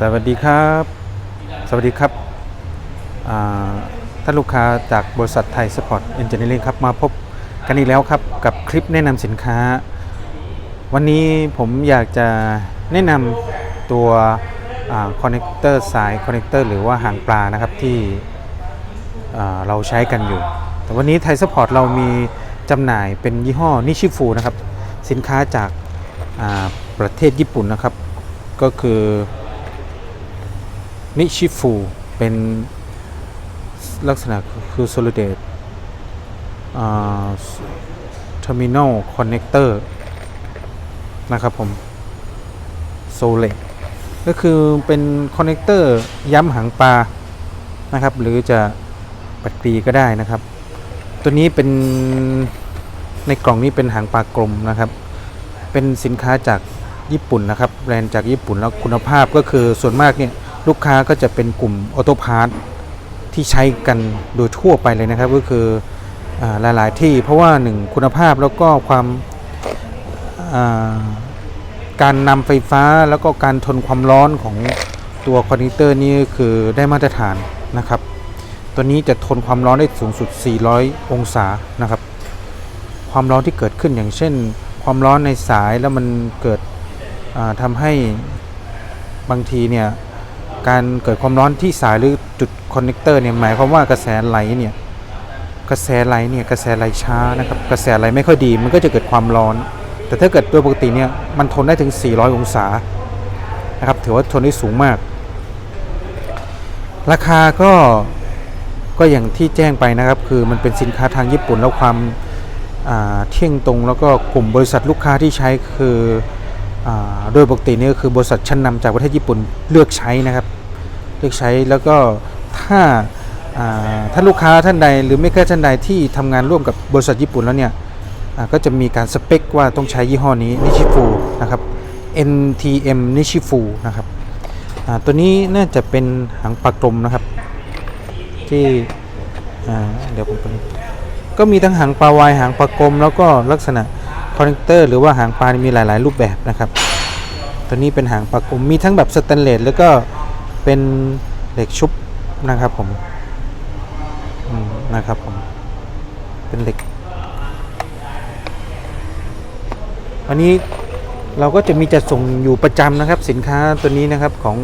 สวัสดีครับ สวัสดีครับท่านลูกค้าจากบริษัทไทยสปอร์ตเอนจิเนียริงครับ มาพบกันอีกแล้วครับ กับคลิปแนะนำสินค้า วันนี้ผมอยากจะแนะนำตัวคอนเนคเตอร์สายคอนเนคเตอร์หรือว่าหางปลานะครับที่เราใช้กันอยู่ แต่วันนี้ไทยสปอร์ตเรามีจำหน่ายเป็นยี่ห้อนิชิฟูนะครับ สินค้าจากประเทศญี่ปุ่นนะครับ ก็คือ นิชิฟู เป็นลักษณะคือ solidate อ่า terminal connector นะครับผม solid ก็คือเป็นคอนเนคเตอร์ย้ำหางปลานะครับ หรือจะปัดปีก็ได้นะครับ ตัวนี้เป็นในกล่องนี้เป็นหางปลากลมนะครับ เป็นสินค้าจากญี่ปุ่นนะครับ แบรนด์จากญี่ปุ่นแล้วคุณภาพก็คือส่วนมากเนี่ย ลูกค้าก็จะเป็นกลุ่มออโต้พาร์ทที่ใช้กันโดยทั่วไปเลยนะครับ ก็คืออหลาย ๆ ที่เพราะว่าหนึ่งคุณภาพแล้วก็ความการนำไฟฟ้าแล้วก็การทนความร้อนของตัวคอนเนคเตอร์นี่คือได้มาตรฐานนะครับ ตัวนี้จะทนความร้อนได้สูงสุด 400 องศานะครับ ความร้อนที่เกิดขึ้นอย่างเช่น ความร้อนในสายแล้วมันเกิดอ่าทำให้บางทีเนี่ย การเกิดความร้อนที่สายหรือจุดคอนเนคเตอร์เนี่ยหมายความว่ากระแสไหลเนี่ยกระแสไหลเนี่ยกระแสไหลช้านะครับกระแสไหลไม่ค่อยดี มันก็จะเกิดความร้อน แต่ถ้าเกิดโดยปกติเนี่ยมันทนได้ถึง 400 องศานะครับถือว่าทนได้สูงมาก ราคาก็ก็อย่างที่แจ้งไปนะครับ คือมันเป็นสินค้าทางญี่ปุ่นแล้วความเที่ยงตรงแล้วก็กลุ่มบริษัทลูกค้าที่ใช้คือ โดยปกตินี่ก็คือบริษัทชั้นนำจากประเทศญี่ปุ่นเลือกใช้นะครับ เลือกใช้แล้วก็ถ้าอ่าถ้าลูกค้าท่านใดหรือไม่แค่ท่านใดที่ทำงานร่วมกับบริษัทญี่ปุ่นแล้วเนี่ยก็จะมีการสเปคว่าต้องใช้ยี่ห้อนี้นิชิฟูนะครับ NTM นิชิฟูนะครับตัวนี้น่าจะเป็นหางปลากลมนะครับ ที่เดี๋ยวผมไปก็มีทั้งหางปลาวายหางปลากลมแล้วก็ลักษณะ คอนเนคเตอร์หรือว่าหางปลามีหลาย ๆ รูปแบบนะครับ ตัวนี้เป็นหางปลากลมมีทั้งแบบสแตนเลสแล้วก็เป็นเหล็กชุบนะครับผมอืมนะครับผมเป็นเหล็ก วันนี้เราก็จะมีจัดส่งอยู่ประจำนะครับ สินค้าตัวนี้นะครับของ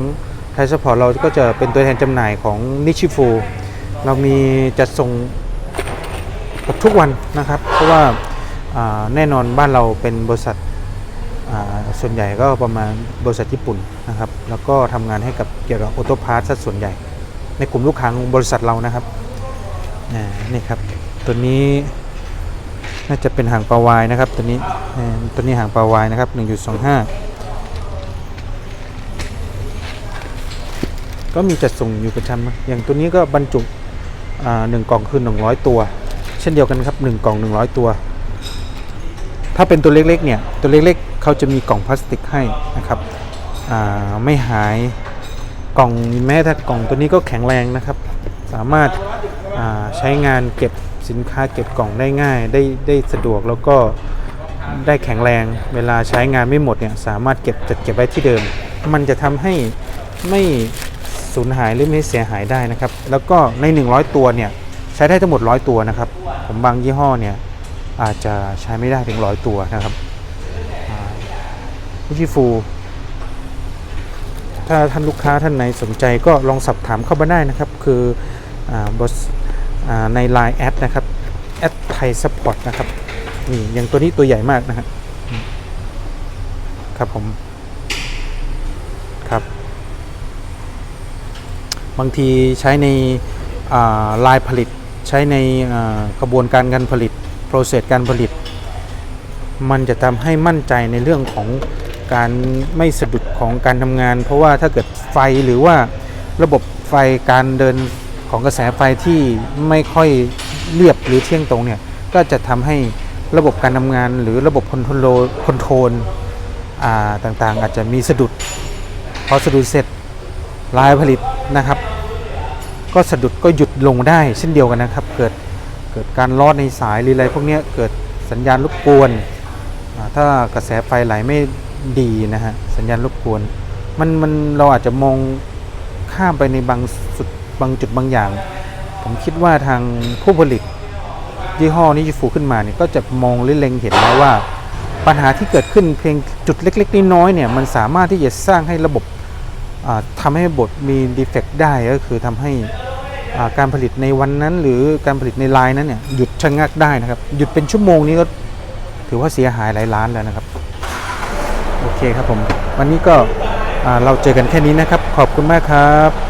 ไทยสปอร์ตเราก็จะเป็นตัวแทนจำหน่ายของนิชิฟูเรามีจัดส่งกับทุกวันนะครับ เพราะว่า แน่นอนบ้านเราเป็นบริษัทส่วนใหญ่ก็ประมาณบริษัทญี่ปุ่นนะครับแล้วก็ทำงานให้กับเกี่ยวกับออโต้พาร์ทซะส่วนใหญ่ ในกลุ่มลูกค้าของบริษัทเรานะครับนี่ครับตัวนี้น่าจะเป็นหางปลาวายนะครับตัวนี้ตัวนี้หางปลาวายนะครับ 1.25 ก็มีจัดส่งอยู่ประจำอย่างตัวนี้ก็บรรจุหนึ่งกล่องคือ100 ตัว เช่นเดียวกันครับ1กล่อง 100 ตัว ถ้าเป็นตัวเล็กๆเนี่ยตัวเล็กๆเขาจะมีกล่องพลาสติกให้นะครับไม่หายกล่องแม้แต่กล่องตัวนี้ก็แข็งแรงนะครับ สามารถาใช้งานเก็บสินค้าเก็บกล่องได้ง่ายได้ได้สะดวกแล้วก็ได้แข็งแรง เวลาใช้งานไม่หมดเนี่ยสามารถเก็บจัดเก็บไว้ที่เดิม มันจะทำให้ไม่สูญหายหรือไม่เสียหายได้นะครับ แล้วก็ใน 100 ตัวเนี่ยใช้ได้ทั้งหมด 100 ตัวนะครับ ผมบางยี่ห้อเนี่ย อาจจะใช้ไม่ได้ถึง100ตัวนะครับวิชิฟูถ้าท่านลูกค้าท่านไหนสนใจก็ลองสอบถามเข้ามาได้นะครับ คืออบสอ่าใน Line แอดนะครับแอดไทยสปอร์ตนะครับนี่อย่างตัวนี้ตัวใหญ่มากนะฮะอืมครับผมครับ บางทีใช้ในลายผลิตใช้ในกระบวนการการผลิต โปรเซสการผลิต มันจะทำให้มั่นใจในเรื่องของการไม่สะดุดของการทำงาน เพราะว่าถ้าเกิดไฟหรือว่าระบบไฟการเดินของกระแสไฟที่ไม่ค่อยเรียบหรือเที่ยงตรงเนี่ยก็จะทำให้ระบบการทำงานหรือระบบคอนโทรลคอนโทรลต่างๆ อาจจะมีสะดุด พอสะดุดเสร็จลายผลิตนะครับ ก็สะดุดก็หยุดลงได้เช่นเดียวกันนะครับ เกิด เกิดการลอดในสายหรืออะไรพวกนี้เกิดสัญญาณรบกวน ถ้ากระแสไฟไหลไม่ดีนะฮะสัญญาณรบกวนมันมันเราอาจจะมองข้ามไปในบางสุดบางจุดบางอย่าง ผมคิดว่าทางผู้ผลิตยี่ห้อนิจิฟูขึ้นมาเนี่ยก็จะมองหรือเล็งเห็นแล้วว่า ปัญหาที่เกิดขึ้นเพียงจุดเล็กๆน้อยๆเนี่ยมันสามารถที่จะสร้างให้ระบบอ่าทำให้บทมีดีเฟกต์ได้ก็คือทำให้ การผลิตในวันนั้น หรือการผลิตในลายนั้นเนี่ยหยุดชะงักได้นะครับ หยุดเป็นชั่วโมงนี้ก็ถือว่าเสียหายหลายล้านแล้วนะครับ โอเคครับผม วันนี้ก็เราเจอกันแค่นี้นะครับ ขอบคุณมากครับ